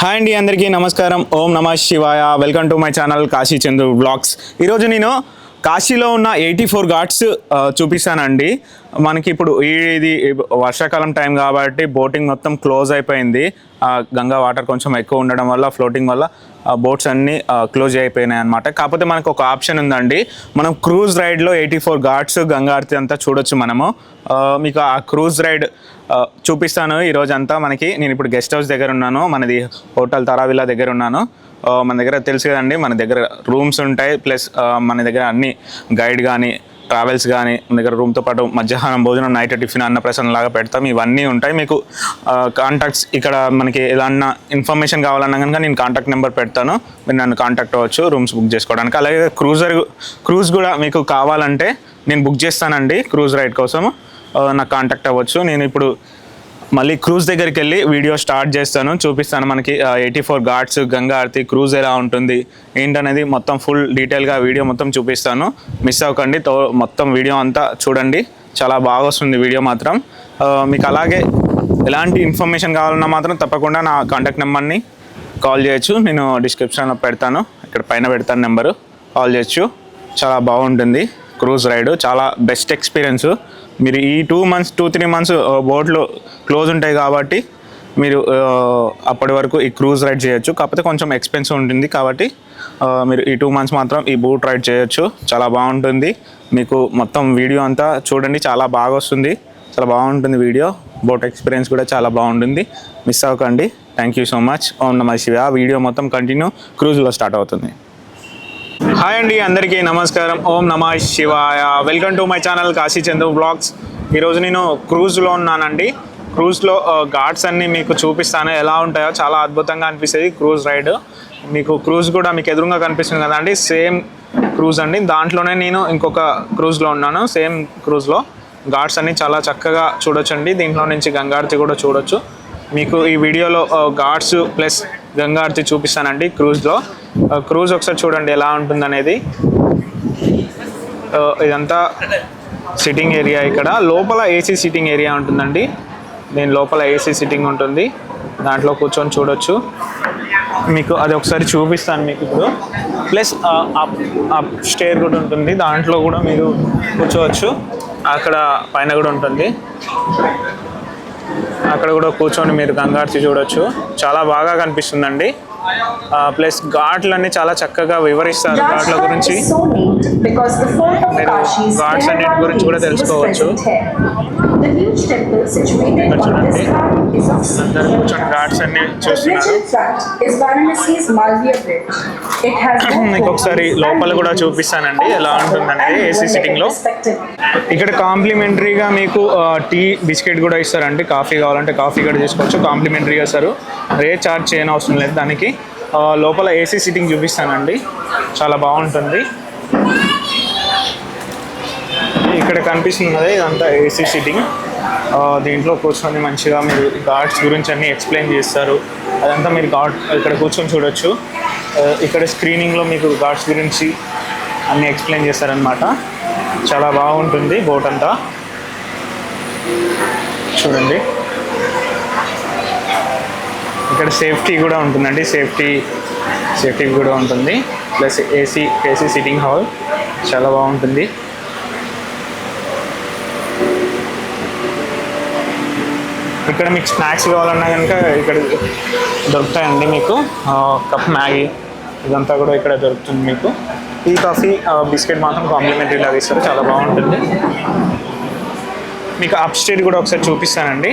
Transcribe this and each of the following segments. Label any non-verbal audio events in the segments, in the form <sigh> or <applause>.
Hi అండి అందరికీ నమస్కారం. ఓం నమ శివాయ. Welcome to my channel Kashi Chandru blogs ఈరోజు నేను కాశీలో ఉన్న ఎయిటీ ఫోర్ ఘాట్స్ చూపిస్తానండి. మనకి ఇప్పుడు ఈ- ఇది వర్షాకాలం టైం కాబట్టి బోటింగ్ మొత్తం క్లోజ్ అయిపోయింది. గంగా వాటర్ కొంచెం ఎక్కువ ఉండడం వల్ల ఫ్లోటింగ్ వల్ల బోట్స్ అన్నీ క్లోజ్ అయిపోయినాయి అనమాట కాకపోతే మనకు ఒక ఆప్షన్ ఉందండి. మనం క్రూజ్ రైడ్లో ఎయిటీ ఫోర్ ఘాట్స్ గంగా ఆరతి అంతా చూడొచ్చు మనము. మీకు ఆ క్రూజ్ రైడ్ చూపిస్తాను ఈరోజంతా అంతా మనకి. నేను ఇప్పుడు గెస్ట్ హౌస్ దగ్గర ఉన్నాను. మనది హోటల్ తరావిలా దగ్గర ఉన్నాను. మన దగ్గర తెలుసు కదండి మన దగ్గర రూమ్స్ ఉంటాయి. ప్లస్ మన దగ్గర అన్ని గైడ్ కానీ ట్రావెల్స్ కానీ మన దగ్గర రూమ్తో పాటు మధ్యాహ్నం భోజనం నైట్ టిఫిన్ అన్న ప్రశ్న లాగా పెడతాం. ఇవన్నీ ఉంటాయి. మీకు కాంటాక్ట్స్ ఇక్కడ మనకి ఏదన్నా ఇన్ఫర్మేషన్ కావాలన్నా కనుక నేను కాంటాక్ట్ నెంబర్ పెడతాను. మీరు నన్ను కాంటాక్ట్ అవ్వచ్చు రూమ్స్ బుక్ చేసుకోవడానికి. అలాగే క్రూజర్ క్రూజ్ కూడా మీకు కావాలంటే నేను బుక్ చేస్తానండి క్రూజ్ రైడ్ కోసం. నాకు కాంటాక్ట్ అవ్వచ్చు. నేను ఇప్పుడు మళ్ళీ క్రూజ్ దగ్గరికి వెళ్ళి వీడియో స్టార్ట్ చేస్తాను. చూపిస్తాను మనకి eighty four ghats Ganga aarti cruise ఎలా ఉంటుంది ఏంటనేది మొత్తం ఫుల్ డీటెయిల్గా వీడియో మొత్తం చూపిస్తాను. మిస్ అవ్వకండి తో మొత్తం వీడియో అంతా చూడండి. చాలా బాగా వస్తుంది వీడియో మాత్రం. మీకు అలాగే ఎలాంటి ఇన్ఫర్మేషన్ కావాలన్నా మాత్రం తప్పకుండా నా కాంటాక్ట్ నెంబర్ని కాల్ చేయొచ్చు. నేను డిస్క్రిప్షన్లో పెడతాను. ఇక్కడ పైన పెడతాను నెంబరు కాల్ చేయొచ్చు. చాలా బాగుంటుంది. క్రూజ్ రైడ్ చాలా బెస్ట్ ఎక్స్పీరియన్స్ మీరు ఈ two months two three months బోట్లు క్లోజ్ ఉంటాయి కాబట్టి మీరు uh, అప్పటి వరకు ఈ క్రూజ్ రైడ్ చేయొచ్చు. కాకపోతే కొంచెం ఎక్స్పెన్సివ్ ఉంటుంది కాబట్టి uh, మీరు ఈ టూ మంత్స్ మాత్రం ఈ బోట్ రైడ్ చేయొచ్చు. చాలా బాగుంటుంది. మీకు మొత్తం వీడియో అంతా చూడండి. చాలా బాగా వస్తుంది. చాలా బాగుంటుంది వీడియో బోట్ ఎక్స్పీరియన్స్ కూడా చాలా బాగుంటుంది. మిస్ అవ్వకండి. థ్యాంక్ యూ సో మచ్ ఓం నమ శివ వీడియో మొత్తం కంటిన్యూ క్రూజ్లో స్టార్ట్ అవుతుంది. హాయ్ అండి అందరికీ నమస్కారం. ఓం నమ శివాయ. Welcome to my channel Kashi Chandu blogs. ఈరోజు నేను క్రూజ్లో ఉన్నానండి. క్రూజ్లో ఘాట్స్ అన్నీ మీకు చూపిస్తాను. ఎలా ఉంటాయో చాలా అద్భుతంగా అనిపిస్తుంది క్రూజ్ రైడ్. మీకు క్రూజ్ కూడా మీకు ఎదురుగా కనిపిస్తుంది కదండి సేమ్ క్రూజ్ అండి. దాంట్లోనే నేను ఇంకొక క్రూజ్లో ఉన్నాను. సేమ్ క్రూజ్లో ఘాట్స్ అన్ని చాలా చక్కగా చూడొచ్చండి. దీంట్లో నుంచి గంగారతి కూడా చూడొచ్చు. మీకు ఈ వీడియోలో ఘాట్స్ ప్లస్ గంగారతి చూపిస్తానండి క్రూజ్లో క్రూజ్ ఒకసారి చూడండి ఎలా ఉంటుందనేది. ఇదంతా సిట్టింగ్ ఏరియా ఇక్కడ. లోపల ఏసీ సిట్టింగ్ ఏరియా ఉంటుందండి. దీని లోపల ఏసీ సిట్టింగ్ ఉంటుంది. దాంట్లో కూర్చొని చూడొచ్చు. మీకు అది ఒకసారి చూపిస్తాను మీకు ఇప్పుడు. ప్లస్ అప్ అప్ స్టేర్ కూడా ఉంటుంది. దాంట్లో కూడా మీరు కూర్చోవచ్చు. అక్కడ పైన కూడా ఉంటుంది. అక్కడ కూడా కూర్చొని మీరు గంగార్చి చూడొచ్చు. చాలా బాగా కనిపిస్తుందండి. ప్లస్ ఘాట్లన్నీ చాలా చక్కగా వివరిస్తారు ఘాట్ల గురించి. మీరు ఘాట్స్ అన్నిటి గురించి కూడా తెలుసుకోవచ్చు. చూడండి. అందరూ కూర్చొని ఘాట్స్ అన్ని చూస్తున్నారు. మీకు <clears throat> ఒకసారి లోపల కూడా చూపిస్తానండి. ఎలా ఉంటుందనేది ఏసీ సిట్టింగ్లో. ఇక్కడ కాంప్లిమెంటరీగా మీకు టీ బిస్కెట్ కూడా ఇస్తారండి. కాఫీ కావాలంటే కాఫీ కూడా తీసుకోవచ్చు. కాంప్లిమెంటరీగా ఇస్తారు. రే చార్జ్ చేయని అవసరం లేదు దానికి. లోపల ఏసీ సిట్టింగ్ చూపిస్తానండి. చాలా బాగుంటుంది. ఇక్కడ కనిపిస్తుంది కదా ఇదంతా ఏసీ సిట్టింగ్ దీంట్లో కూర్చొని మంచిగా మీరు గాడ్స్ గురించి అన్ని ఎక్స్ప్లెయిన్ చేస్తారు. అదంతా మీరు గాడ్ ఇక్కడ కూర్చొని చూడొచ్చు. ఇక్కడ స్క్రీనింగ్లో మీకు ఘాట్స్ గురించి అన్ని ఎక్స్ప్లెయిన్ చేస్తారనమాట చాలా బాగుంటుంది బోట్ అంతా. చూడండి. ఇక్కడ సేఫ్టీ కూడా ఉంటుందండి. సేఫ్టీ సేఫ్టీ కూడా ఉంటుంది. Plus AC AC sitting hall చాలా బాగుంటుంది. ఇక్కడ మీకు స్నాక్స్ కావాలన్నా కనుక ఇక్కడ దొరుకుతాయండి మీకు. కప్ మ్యాగీ ఇదంతా కూడా ఇక్కడ దొరుకుతుంది మీకు. టీ కాఫీ ఆ, బిస్కెట్ మాత్రం కాంప్లిమెంటరీ లాగా ఇస్తారు. చాలా బాగుంటుంది. మీకు అప్ స్టేట్ కూడా ఒకసారి చూపిస్తానండి.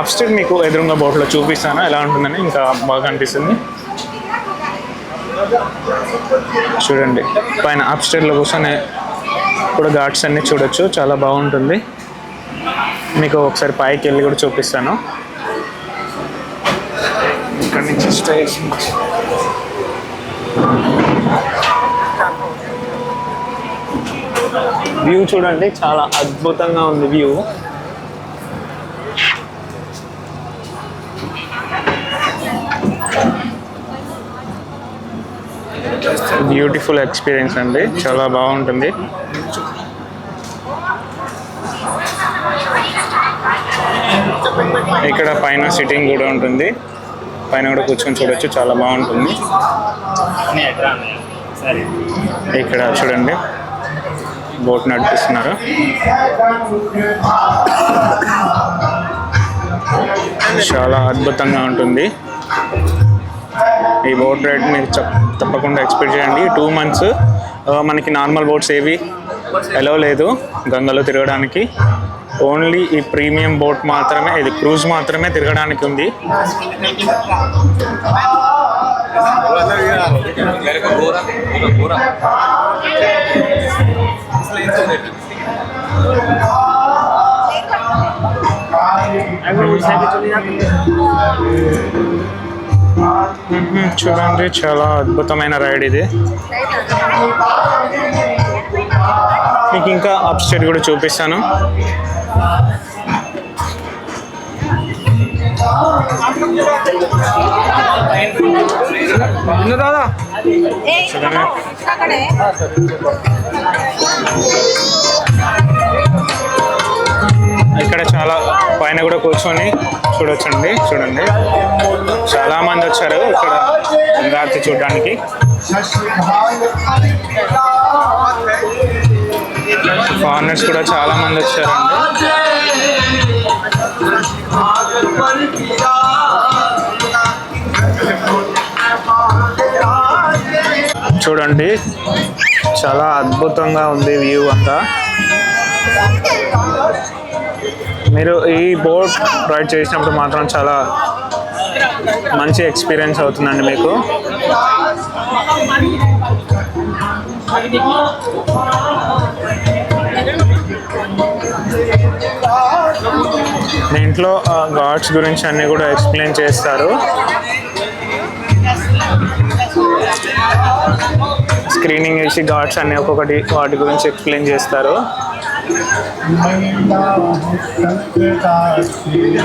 అప్ స్టేట్ మీకు ఎదురుగా బోట్లో చూపిస్తాను. ఎలా ఉంటుందని ఇంకా బాగా అనిపిస్తుంది చూడండి పైన అప్ స్టేట్లో కూర్చొని కూడా ఘాట్స్ అన్ని చూడొచ్చు. చాలా బాగుంటుంది. మీకు ఒకసారి పైకి వెళ్ళి కూడా చూపిస్తాను. ఇక్కడ నుంచి స్టేజ్ వ్యూ చూడండి చాలా అద్భుతంగా ఉంది వ్యూ బ్యూటిఫుల్ ఎక్స్పీరియన్స్ అండి. చాలా బాగుంటుంది. ఇక్కడ పైన సిట్టింగ్ కూడా ఉంటుంది. పైన కూడా కూర్చొని చూడొచ్చు. చాలా బాగుంటుంది. ఇక్కడ చూడండి. బోట్ నడిపిస్తున్నారు. చాలా అద్భుతంగా ఉంటుంది. ఈ బోట్ రేట్ మీరు చెప్- తప్పకుండా ఎక్స్పెక్ట్ చేయండి. టూ మంత్స్ మనకి నార్మల్ బోట్స్ ఏవి ఎలా లేదు గంగలో తిరగడానికి. ఓన్లీ ఈ ప్రీమియం బోట్ మాత్రమే ఇది క్రూజ్ మాత్రమే తిరగడానికి ఉంది. మ్మ్. చూడండి చాలా అద్భుతమైన రైడ్ ఇది. మీకు ఇంకా అప్ స్టేట్ కూడా చూపిస్తాను. చూడండి. ఇక్కడ చాలా పైన కూడా కూర్చొని చూడొచ్చండి చూడండి. చాలా మంది వచ్చారు ఇక్కడ గంగారతి చూడడానికి. ఫారినర్స్ కూడా చాలా మంది వచ్చారండి. చూడండి చాలా అద్భుతంగా ఉంది వ్యూ అంతా. మీరు ఈ బోట్ రైడ్ చేసినప్పుడు మాత్రం చాలా మంచి ఎక్స్పీరియన్స్ అవుతుందండి మీకు. దీంట్లో గాడ్స్ గురించి అన్నీ కూడా ఎక్స్ప్లెయిన్ చేస్తారు. స్క్రీనింగ్ వేసి గాడ్స్ అన్ని ఒక్కొక్కటి వాటి గురించి ఎక్స్ప్లెయిన్ చేస్తారు.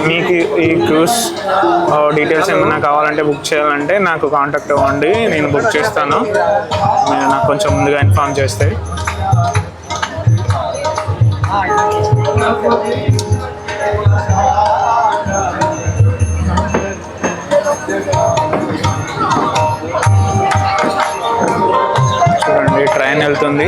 మీకు ఈ క్రూస్ డీటెయిల్స్ ఏమైనా కావాలంటే బుక్ చేయాలంటే నాకు కాంటాక్ట్ అవ్వండి నేను బుక్ చేస్తాను. మీరు నాకు కొంచెం ముందుగా ఇన్ఫామ్ చేస్తే. చూడండి ట్రైన్ వెళ్తుంది.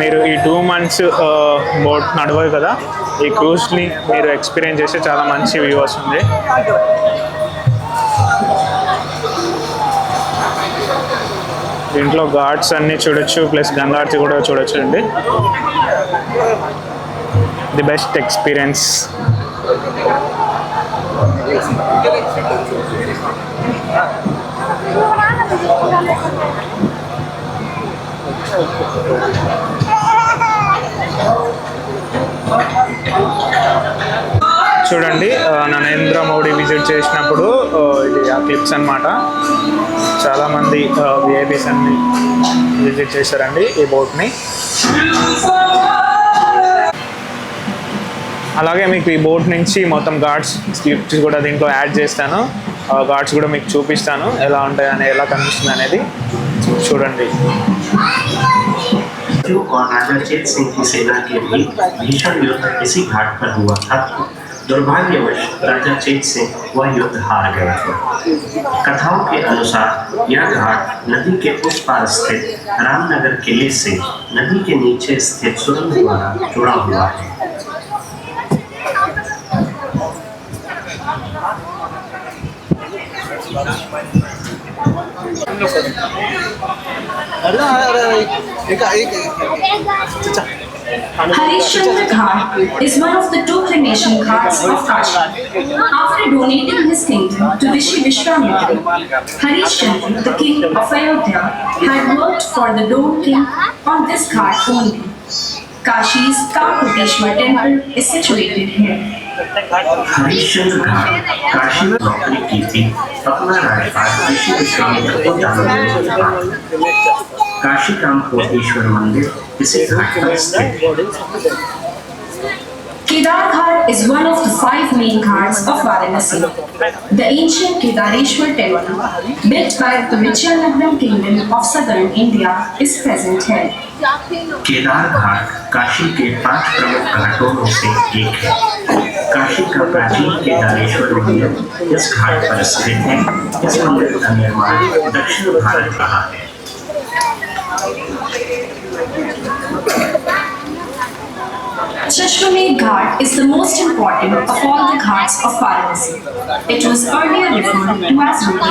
మీరు ఈ టూ మంత్స్ బోట్ నడవదు కదా ఈ క్రూజ్ని మీరు ఎక్స్పీరియన్స్ చేస్తే చాలా మంచి వ్యూ వస్తుంది. దీంట్లో ఘాట్స్ అన్నీ చూడొచ్చు ప్లస్ గంగార్తి కూడా చూడొచ్చు అండి. The best experience. చూడండి నరేంద్ర మోడీ విజిట్ చేసినప్పుడు ఇది ఆ క్లిప్స్ అన్నమాట. చాలామంది విఐపీస్ అన్ని విజిట్ చేశారండి ఈ బోట్ని. అలాగే మీకు ఈ బోట్ నుంచి మొత్తం గార్డ్స్ క్లిప్స్ కూడా దీంట్లో యాడ్ చేస్తాను. ఆ గార్డ్స్ కూడా మీకు చూపిస్తాను ఎలా ఉంటాయి అని ఎలా కనిపిస్తుంది అనేది చూడండి. जो और राजा चेत सिंह की सेना के भी भीषण युद्ध इसी घाट पर हुआ था। दुर्भाग्यवश राजा चेत सिंह वह युद्ध हार गए थे। कथाओं के अनुसार यह घाट नदी के उस पार स्थित रामनगर किले से नदी के नीचे स्थित सुरंग द्वारा जुड़ा हुआ है। Harishchandra Ghat is one of the two cremation ghats of Kashi. After donating his kingdom to Rishi Vishwamitra, Harishchandra, the king of Ayodhya, had worked for the Dome king on this ghat only. Kashi's Kakuteshwar temple is situated here. Harishchandra घाट काशी में नौकरी की थी अपना राजपाट ऋषि विश्वामित्र को दान में था काशी काम कोटेश्वर मंदिर इसी घाट पर स्थित है Kedar Ghat is one of the five main ghats of Varanasi. The ancient Kedareshwar temple, built by the Vijayanagaram kingdom of southern India, is present here. Kedar घाट काशी के पाँच प्रमुख घाटों में से एक है काशी का प्राचीन केदारेश्वर मंदिर इस घाट पर स्थित है इस मंदिर का निर्माण दक्षिण भारत रहा है Shashwamedh Ghat is the most important of all the ghats of Varanasi. It was earlier referred to as Rudra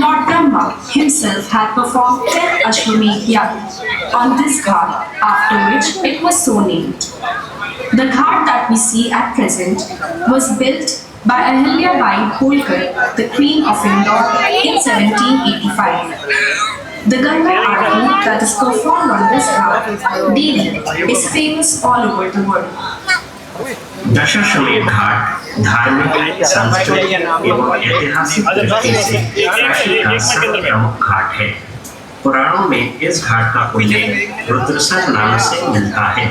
Lord Brahma himself had performed 10 Ashwamedh yagnas on this ghat, after which it was so named. The ghat that we see at present was built by Ahilya Bai Holkar, the Queen of Indore, in 1785. The Ganga Aarti that is performed on this ghat daily is famous all over the world. Dashashwamedh Ghat धार्मिक सांस्कृतिक एवं ऐतिहासिक दृष्टि से काशी का सर्व प्रमुख घाट है पुराणों में इस घाट का उल्लेख रुद्रसर नाम से मिलता है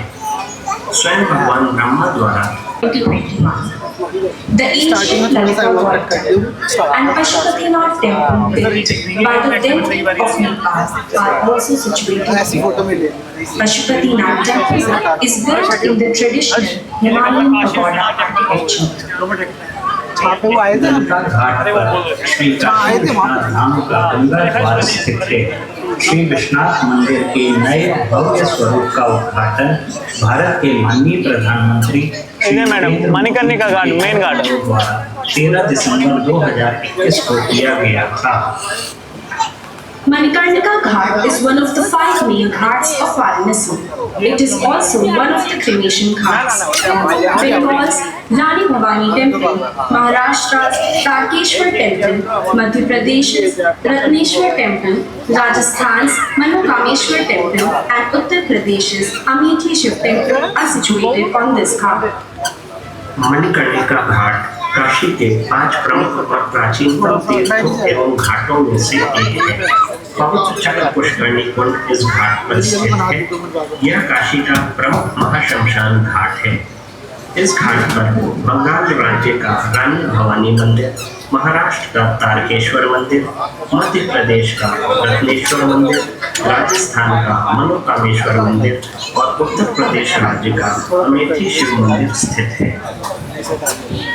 स्वयं भगवान ब्रह्मा द्वारा 2021. The ancient Lalita God temple and Pashupatinath temple built by the dead of Nepal are also situated ऐसी here. फोटो में ले Pashupatinath temple is built in the traditional Himalayan pagoda architecture. वहाँ पे वो आए थे गंगा घाट पर श्री विश्वनाथ मंदिर के नए भव्य स्वरूप का उद्घाटन भारत के माननीय प्रधानमंत्री मैडम, मणिकर्णिका घाट, मेन घाट। द्वारा 13 दिसंबर 2021 को किया गया था Manikarnika Ghat is one of the five main ghats of Varanasi. It is also one of the cremation ghats. Bengal's Rani Bhavani Temple, Maharashtra's Tarkeshwar Temple, Madhya Pradesh's Ratneshwar Temple, Rajasthan's Manokameshwar Temple, and Uttar Pradesh's Amethi Shiv Temple are situated on this ghat. Manikarnika घाट काशी के पांच प्रमुख और प्राचीनतम तीर्थों एवं घाटों में से एक है पवित्र चक्र पुष्करणी कुंड इस घाट पर स्थित है यह काशी का प्रमुख महाशमशान घाट है। इस घाट पर बंगाल राज्य का रानी भवानी मंदिर, महाराष्ट्र का तारकेश्वर मंदिर, मध्य प्रदेश का रत्नेश्वर मंदिर, राजस्थान का मनोकामेश्वर मंदिर और उत्तर प्रदेश राज्य का अमेठी शिव मंदिर स्थित है।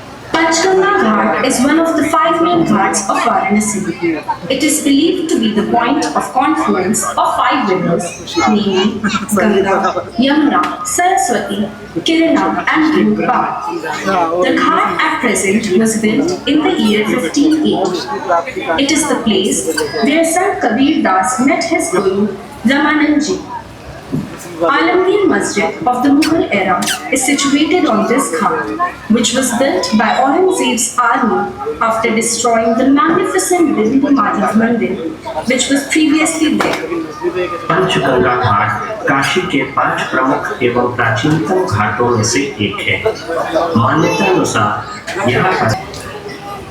Panchganga Ghat is one of the five main ghats of Varanasi. It is believed to be the point of confluence of five rivers, namely Ganga, Yamuna, Saraswati, Kirana and Rupa. The Ghat at present was built in the year 1580. It is the place where Sir Kabir Das met his guru Ramananji Alamgir Masjid of the Mughal era is situated on this ghat, which was built by Aurangzeb's army after destroying the magnificent Bindi Madhav Mandir, which was previously there. Panchganga घाट काशी के पांच प्रमुख एवं प्राचीनतम घाटों में से एक है मान्यता अनुसार यहाँ पर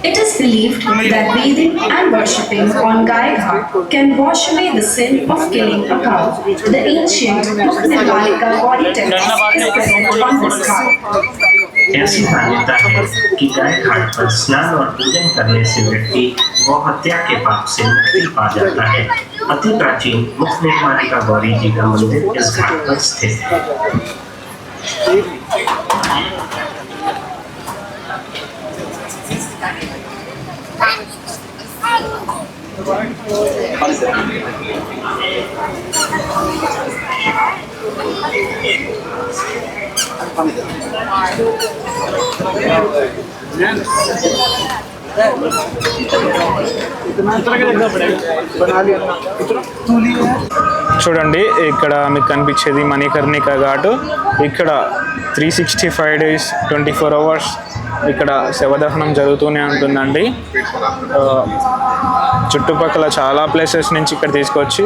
It is believed that bathing and worshipping on Gai Ghat can wash away the sin of killing a cow. The ancient Mukhnirmalika body temple is present on this ghat. ऐसी मान्यता है कि गाय घाट पर स्नान और पूजन करने से व्यक्ति गौ हत्या के पाप से मुक्ति पा जाता है अति प्राचीन मुख निर्माणिका गौरी जी का मंदिर इस घाट पर स्थित है చూడండి ఇక్కడ మీకు కనిపించేది మణికర్ణిక ఘాటు. ఇక్కడ three sixty five days twenty four hours ఇక్కడ శవదహనం జరుగుతూనే ఉంటుందండి. ఆ, చుట్టుపక్కల చాలా ప్లేసెస్ నుంచి ఇక్కడ తీసుకొచ్చి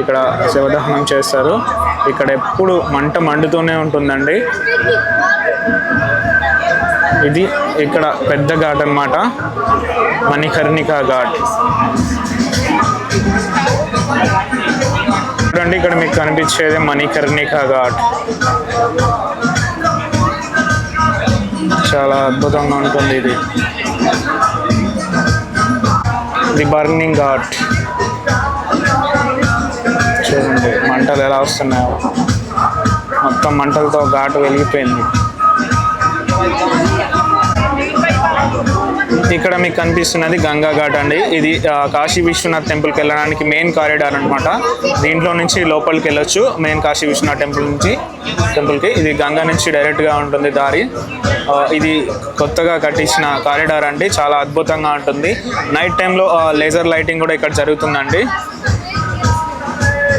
ఇక్కడ శివదహనం చేస్తారు. ఇక్కడ ఎప్పుడు మంట మండుతూనే ఉంటుందండి. ఇది ఇక్కడ పెద్ద ఘాట్ అన్నమాట. మణికర్ణిక ఘాట్. చూడండి ఇక్కడ మీకు కనిపించేది మణికర్ణిక ఘాట్. చాలా అద్భుతంగా ఉంటుంది ఇది. ది బర్నింగ్ ఘాట్ చూడండి మంటలు ఎలా వస్తున్నాయో. మొత్తం మంటలతో ఘాటు వెలిగిపోయింది. ఇక్కడ మీకు కనిపిస్తున్నది గంగా ఘాట్ అండి. ఇది కాశీ విశ్వనాథ్ టెంపుల్కి వెళ్ళడానికి మెయిన్ కారిడార్ అన్నమాట. దీంట్లో నుంచి లోపలికి వెళ్ళొచ్చు. మెయిన్ కాశీ విశ్వనాథ్ టెంపుల్ నుంచి టెంపుల్కి. ఇది గంగా నుంచి డైరెక్ట్గా ఉంటుంది దారి. ఇది కొత్తగా కట్టించిన కారిడార్ అండి. చాలా అద్భుతంగా ఉంటుంది. నైట్ టైంలో లేజర్ లైటింగ్ కూడా ఇక్కడ జరుగుతుందండి.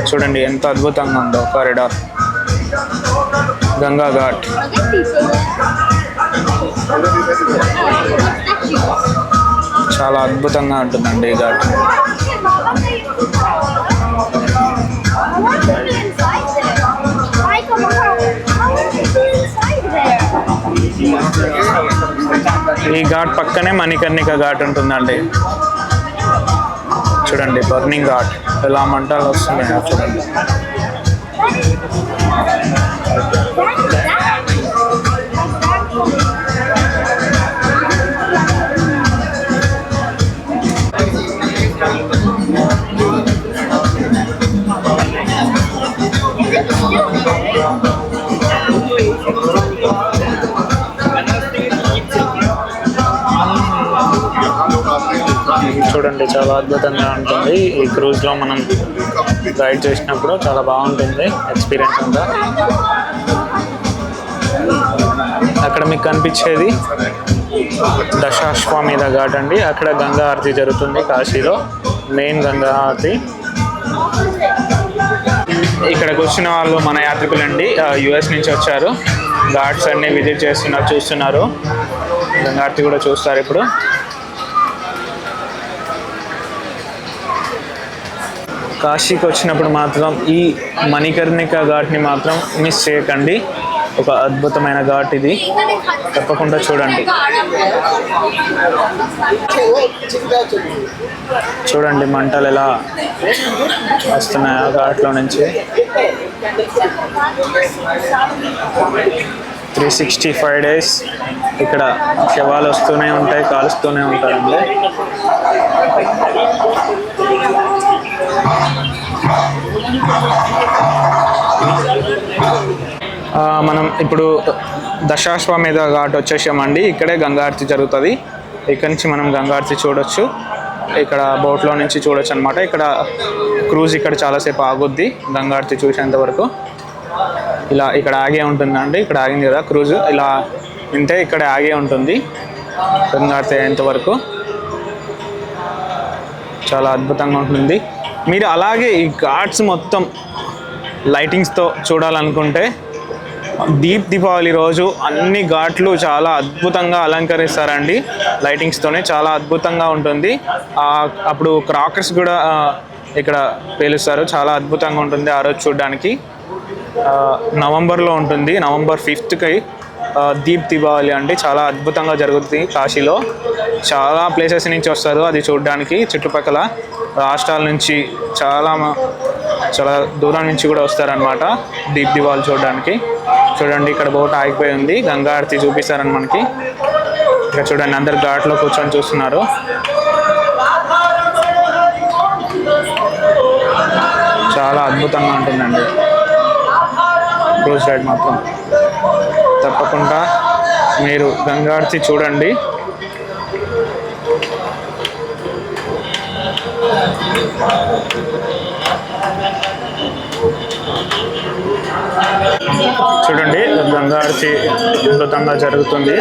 చూడండి ఎంత అద్భుతంగా ఉందో కారిడార్ గంగా ఘాట్. చాలా అద్భుతంగా ఉంటుందండి ఈ ఘాట్. ఈ ఘాట్ పక్కనే మణికర్ణిక ఘాట్ ఉంటుందండి. చూడండి బర్నింగ్ ఘాట్. ఎలా మంటలు వస్తున్నాయో చూడండి. చూడండి చాలా అద్భుతంగా ఉంటుంది. ఈ క్రూజ్లో మనం రైడ్ చేసినప్పుడు చాలా బాగుంటుంది ఎక్స్పీరియన్స్ అంతా. అక్కడ మీకు కనిపించేది దశాశ్వమేధ ఘాట్ అండి. అక్కడ గంగా ఆరతి జరుగుతుంది కాశీలో మెయిన్ గంగా ఆరతి. ఇక్కడికి వచ్చిన వాళ్ళు మన యాత్రికులండి యుఎస్ నుంచి వచ్చారు. ఘాట్స్ అన్ని విజిట్ చేస్తున్నారు చూస్తున్నారు. గంగా ఆర్తి కూడా చూస్తారు ఇప్పుడు. కాశీకి వచ్చినప్పుడు మాత్రం ఈ మణికర్ణిక ఘాట్ని మాత్రం మిస్ చేయకండి. ఒక అద్భుతమైన ఘాట్ ఇది. తప్పకుండా చూడండి. చూడండి మంటలు ఎలా వస్తున్నాయి ఆ ఘాట్లో నుంచి. త్రీ సిక్స్టీ ఫైవ్ డేస్ ఇక్కడ శవాలు వస్తూనే ఉంటాయి కాలుస్తూనే ఉంటారండి. మనం ఇప్పుడు దశాశ్వమేధ ఘాట్ వచ్చేసామండి. ఇక్కడే గంగారతి జరుగుతుంది. ఇక్కడ నుంచి మనం గంగారతి చూడొచ్చు. ఇక్కడ బోట్లో నుంచి చూడొచ్చు అనమాట ఇక్కడ క్రూజ్ ఇక్కడ చాలాసేపు ఆగుద్ది. గంగారతి చూసేంత వరకు. ఇలా ఇక్కడ ఆగే ఉంటుందండి. ఇక్కడ ఆగింది కదా క్రూజ్. ఇలా వింటే ఇక్కడ ఆగే ఉంటుంది. గంగారతి అయ్యేంత వరకు. చాలా అద్భుతంగా ఉంటుంది. మీరు అలాగే ఈ ఘాట్స్ మొత్తం లైటింగ్స్తో చూడాలనుకుంటే దీప్ దీపావళి రోజు అన్ని ఘాట్లు చాలా అద్భుతంగా అలంకరిస్తారండి. లైటింగ్స్తోనే చాలా అద్భుతంగా ఉంటుంది. అప్పుడు క్రాకర్స్ కూడా ఇక్కడ పేలుస్తారు. చాలా అద్భుతంగా ఉంటుంది ఆ రోజు చూడడానికి. నవంబర్లో ఉంటుంది. నవంబర్ ఫిఫ్త్కి దీప్ దీపావళి అంటే చాలా అద్భుతంగా జరుగుతుంది కాశీలో. చాలా ప్లేసెస్ నుంచి వస్తారు అది చూడడానికి చుట్టుపక్కల. రాష్ట్రాల నుంచి చాలా చాలా దూరం నుంచి కూడా వస్తారనమాట దీప్ దివాల్ చూడడానికి. చూడండి ఇక్కడ బోట్ ఆగిపోయి ఉంది. గంగా ఆరతి చూపిస్తారని మనకి. ఇక్కడ చూడండి అందరు ఘాట్లో కూర్చొని చూస్తున్నారు. చాలా అద్భుతంగా ఉంటుందండి. క్రూజ్ రైడ్ మాత్రం. తప్పకుండా మీరు గంగార్తి చూడండి. చూడండి గంగారతి అద్భుతంగా జరుగుతుంది.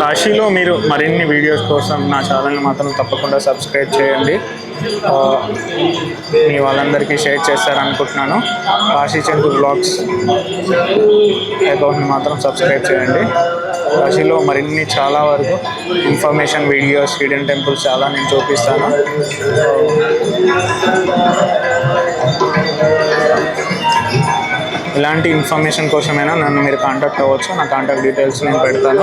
కాశీలో మీరు మరిన్ని వీడియోస్ కోసం నా ఛానల్ని మాత్రం తప్పకుండా సబ్స్క్రైబ్ చేయండి. మీ వాళ్ళందరికీ షేర్ చేస్తారనుకుంటున్నాను. కాశీ చంద్ర బ్లాగ్స్ అకౌంట్ని మాత్రం సబ్స్క్రైబ్ చేయండి. కాశీలో మరిన్ని చాలా వరకు ఇన్ఫర్మేషన్ వీడియోస్ హిడెన్ టెంపుల్స్ చాలా నేను చూపిస్తాను. ఇలాంటి ఇన్ఫర్మేషన్ కోసమైనా నన్ను మీరు కాంటాక్ట్ అవ్వచ్చు. నా కాంటాక్ట్ డీటెయిల్స్ నేను పెడతాను.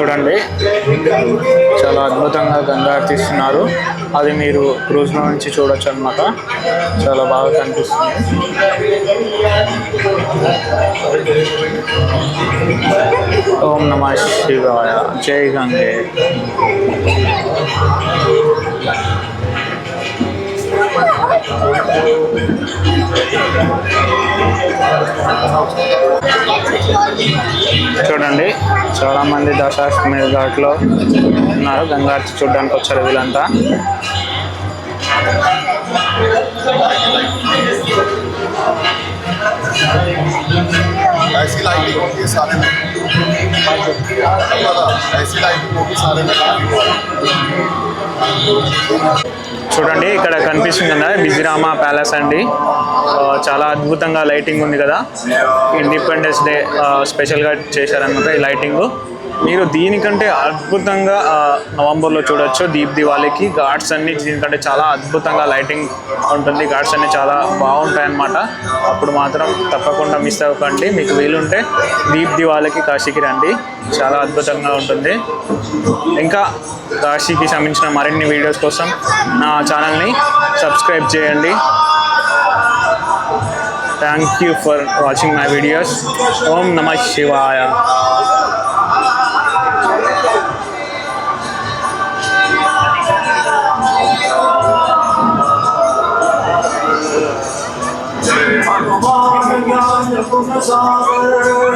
చూడండి. చాలా అద్భుతంగా గంగా తీస్తున్నారు. అది మీరు క్రూజ్లో నుంచి చూడొచ్చు అనమాట చాలా బాగా కనిపిస్తుంది. ఓం నమ శివాయ. జై గంగే. చూడండి చాలా మంది దశాశ్వమేధ ఘాట్లో ఉన్నారు గంగార్తి చూడడానికి వచ్చారు వీళ్ళంతా ऐसी लाइटिंग होती है सारे में ऐसी लाइटिंग होगी सारे में చూడండి ఇక్కడ కనిపిస్తుంది కదా బిజిరామా ప్యాలెస్ అండి. చాలా అద్భుతంగా లైటింగ్ ఉంది కదా. ఇండిపెండెన్స్ డే ఆ, స్పెషల్గా చేశారనమాట ఈ లైటింగ్. మీరు దీనికంటే అద్భుతంగా నవంబర్లో చూడొచ్చు. దీప్ దివాళీకి ఘాట్స్ అన్ని దీనికంటే చాలా అద్భుతంగా లైటింగ్ ఉంటుంది. ఘాట్స్ అన్ని చాలా బాగుంటాయి అన్నమాట అప్పుడు మాత్రం తప్పకుండా మిస్ అవ్వకండి. మీకు వీలుంటే దీప్ దివాళీకి కాశీకి రండి. చాలా అద్భుతంగా ఉంటుంది. ఇంకా కాశీకి సంబంధించిన మరిన్ని వీడియోస్ కోసం నా ఛానల్ని సబ్స్క్రైబ్ చేయండి. Thank you for watching my videos ఓం నమ శివాయ. I'm sorry.